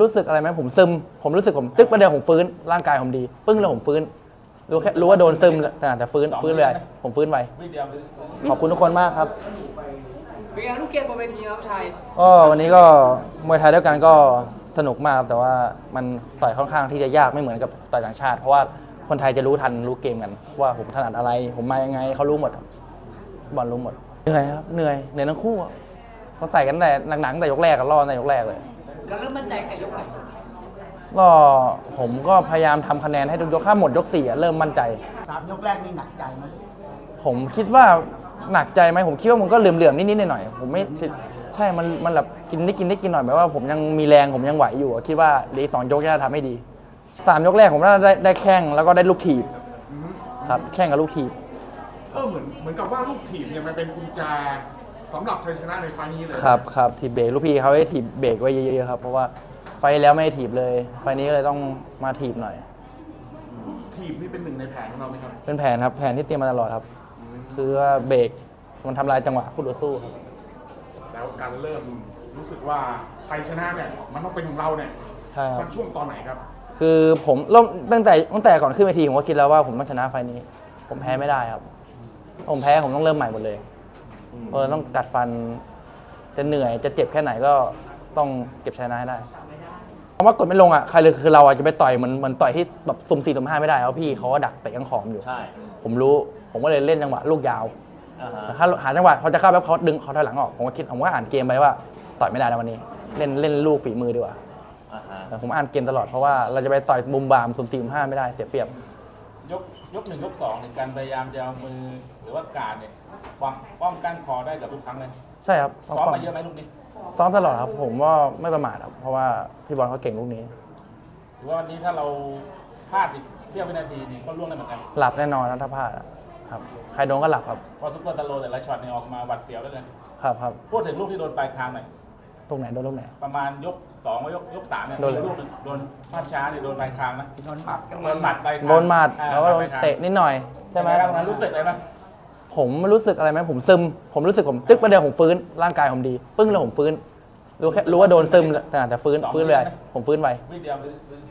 รู้สึกอะไรไหมผมซึม ผมรู้สึกผมตึ๊กประเดี๋ยวผมฟื้นร่างกายผมดี ปึ้งแล้วผมฟื้น รู้แค่รู้ว่าโดนซึมแต่แต่ฟื้นฟื้นเลยผมฟื้นไววิเดียวขอบคุณทุกคนมากครับ เป็นไงลูกเกมบนเวทีน้องชายก็วันนี้ก็มวยไทยด้วยกันก็สนุกมากครับแต่ว่ามันต่อยค่อนข้างที่จะยากไม่เหมือนกับต่อยต่างชาติ เพราะว่าคนไทยจะรู้ทันรู้เกมกัน ว่าผมถนัดอะไร ผมมายังไงเขารู้หมดครับบอลรู้หมดเหนื่อยครับเหนื่อยเหนื่อยทั้งคู่อะเขาใส่กันแต่หนักๆแต่ยกแรกกันรอดแต่ยกแรกเลย ก็เริ่มมั่นใจแต่ยกไหนก็ผมก็พยายามทำคะแนนให้ทุกยกถ้าหมดยกสี่อะเริ่มมั่นใจ สามยกแรกนี่หนักใจไหมผมคิดว่าหนักใจไหมผมคิดว่ามันก็เหลื่อมๆนิดๆหน่อยๆผมไม่ใช่มันมันแบบกินนิดกินนิดกินหน่อยแบบว่าผมยังมีแรงผมยังไหวอยู่อะคิดว่าเหลืออกสองยกจะทำให้ดีสามยกแรกผมน่าจะได้ได้แข้งแล้วก็ได้ลูกถีบครับแข้งกับลูกถีบ เออเหมือนเหมือนกับว่าลูกถีบเนี่ยมันเป็นกุญแจ สำหรับชัยชนะในไฟล์นี้เลยครับครับถีบเบรกลูกพี่เขาให้ถีบเบรกไว้เยอะๆครับเพราะว่าไฟล์แล้วไม่ได้ถีบเลย ไฟล์นี้ก็เลยต้องมาถีบหน่อย ลูกถีบนี่เป็นหนึ่งในแผนของเราไหมครับเป็นแผนครับแผนที่เตรียมมาตลอดครับคือว่าเบรกมันทำลายจังหวะคู่ต่อสู้ครับแล้วการเริ่มรู้สึกว่าชัยชนะเนี่ยมันต้องเป็นของเราเนี่ยใช่คสัรับ กช่วงตอนไหนครับ คือผมเริ่มตั้งแต่ตั้งแต่ก่อนขึ้นเวทีผมก็คิดแล้วว่าผมต้องชนะไฟล์นี้ ผมแพ้ไม่ได้ครับ ผมแพ้ผมต้องเริ่มใหม่หมดเลย เพราะต้องกัดฟันจะเหนื่อยจะเจ็บแค่ไหนก็ต้องเก็บชนะให้ได้เพราะว่ากดไม่ลงอะใครเลยคือเราอะจะไปต่อยเหมือนเหมือนต่อยที่แบบสุ่มสี่สุ่มห้าไม่ได้เพราะพี่เขาก็ดักเตะกังขอมอยู่ ใช่ผมรู้ผมก็เลยเล่นจังหวะลูกยาว อ่าฮะแต่ถ้าหาจังหวะพอจะเข้าแบบเขาดึงเขาถอยหลังออกผมก็คิดผมก็อ่านเกมไปว่า ต่อยไม่ได้แล้ววันนี้ เล่นเล่นลูกฝีมือดีกว่าอ่าฮะแต่ผมอ่านเกมตลอดเพราะว่าเราจะไปต่อยมุมบามสุ่มสี่สุ่มห้าไม่ได้เสียเปรียบ ยกยกหนึ่งยกสองในการพยายามจะเอามือหรือว่าการเนี่ยป้องป้องกันคอได้กับทุกครั้งเลยใช่ครับซ้อมมาเยอะไหมลูกนี้ซ้อมตลอดครับ ผมว่าไม่ประมาทครับเพราะว่าพี่บอลเขาเก่งลูกนี้ถือว่าวันนี้ถ้าเราพลาดอีกเสี้ยววินาทีนี่ก็ล่วงได้เหมือนกันหลับแน่นอนนะถ้าพลาดอะครับ ใครโดนก็หลับครับเพราะซุปเปอร์ตะโลแต่ละช็อตเนี่ยออกมาหวัดเสียวแล้วเลย ครับครับพูดถึงลูกที่โดนปลายคางหน่อย ตรงไหนโดนตรงไหน ประมาณยกสองว่ายกยกสามเนี่ยโดนเลยมีลูกหนึ่งโดนพลาดช้าเนี่ยโดนปลายคางนะโดนหมัดโดนหมัดปลายคางโดนหมัดอ่าแล้วก็โดนปลายคางเตะนิดหน่อยใช่ใช่ไหไหมมตรงนั้นรู้สึกเลยไหมผมรู้สึกอะไรไหมผมซึม ผมรู้สึกผมตึ๊กประเดี๋ยวผมฟื้นร่างกายผมดีปึ้งแล้วผมฟื้นรู้แค่รู้ว่าโดนซึมแต่แต่ฟื้นฟื้นเลยผมฟื้นไววิเดียว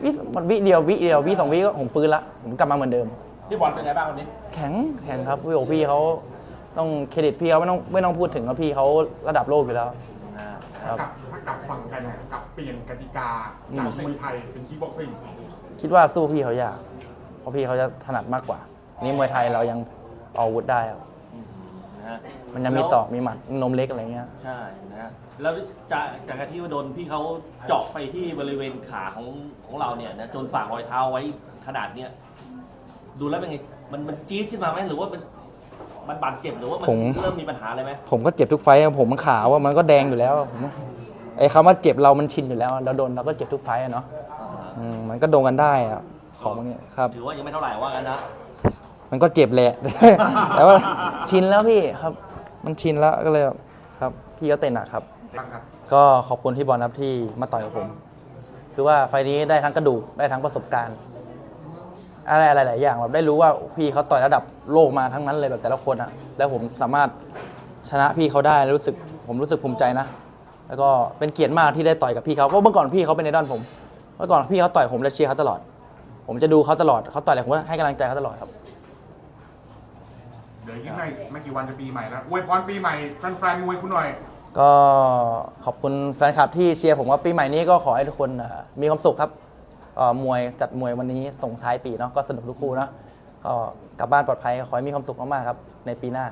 วิมันวิเดียววิเดียววิสองวิก็ผมฟื้นละผมกลับมาเหมือนเดิม พี่บอลเป็นไงบ้างวันนี้ แข็งแข็งครับพี่โอพี่เขาต้องเครดิตพี่เขาไม่ต้องไม่ต้องพูดถึงว่าพี่เขาระดับโลกอยู่แล้วครับ กับถ้ากลับฝั่งกันเนี่ยกลับเปลี่ยนกติกาจากมวยไทยเป็นคีบ็อกซิ่งคิดว่าสู้พี่เขายาก เพราะพี่เขาจะถนัดมากกว่า นี่มวยไทยเรายังเอาอาวุธได้ครับนะฮะมันยังมีศอกมีหมัดนมเล็กอะไรเงี้ย ใช่นะฮะแล้วจากจากการที่ว่าโดนพี่เขาเจาะไปที่บริเวณขาของของเราเนี่ยนะจนฝากรอยเท้าไว้ขนาดเนี้ยดูแล้วเป็นไงมันมันจี๊ดขึ้นมาไหมหรือว่ามัน มันบาดเจ็บหรือว่ามันผม เริ่มมีปัญหาอะไรไหมผมก็เจ็บทุกไฟต์ครับผมมันขาวว่ามันก็แดงอยู่แล้วผมไอ้คำว่าเจ็บเรามันชินอยู่แล้ว เราโดนเราก็เจ็บทุกไฟต์อะเนาะอ่าอืมมันก็โดนกันได้อะของพวกนี้ครับ ถือว่ายังไม่เท่าไหร่ว่างั้นนะ มันก็เจ็บแหละ แต่ว่าชินแล้วพี่ครับ มันชินแล้วก็เลยแบบครับ พี่ก็เตะหนักครับบ้างครับ ก็ขอบคุณพี่บอลครับที่มาต่อยกับผม คือว่าไฟล์นี้ได้ทั้งกระดูกได้ทั้งประสบการณ์ อะไรอะไรหลายอย่างแบบได้รู้ว่าพี่เขาต่อยระดับโลกมาทั้งนั้นเลยแบบแต่ละคนอะแล้วผมสามารถชนะพี่เขาได้แล้วรู้สึกผมรู้สึกภูมิใจนะ แล้วก็เป็นเกียรติมากที่ได้ต่อยกับพี่เขาเพราะเมื่อก่อนพี่เขาเป็นไอดอลผม เมื่อก่อนพี่เขาต่อยผมและเชียร์เขาตลอด ผมจะดูเขาตลอดเขาต่อยอะไรผมก็ให้กำลังใจเขาตลอดครับ เดี๋ยวอีกไม่ไม่กี่วันจะปีใหม่แล้วอวยพรปีใหม่แฟนๆมวยคุณหน่อย ก็ขอบคุณแฟนคลับที่เชียร์ผมว่าปีใหม่นี้ก็ขอให้ทุกคนเอ่อมีความสุขครับเอ่อ มวยจัดมวยวันนี้ส่งท้ายปีเนาะก็สนุกทุกคู่เนาะก็กลับบ้านปลอดภัยขอให้มีความสุขมากๆครับในปีหน้า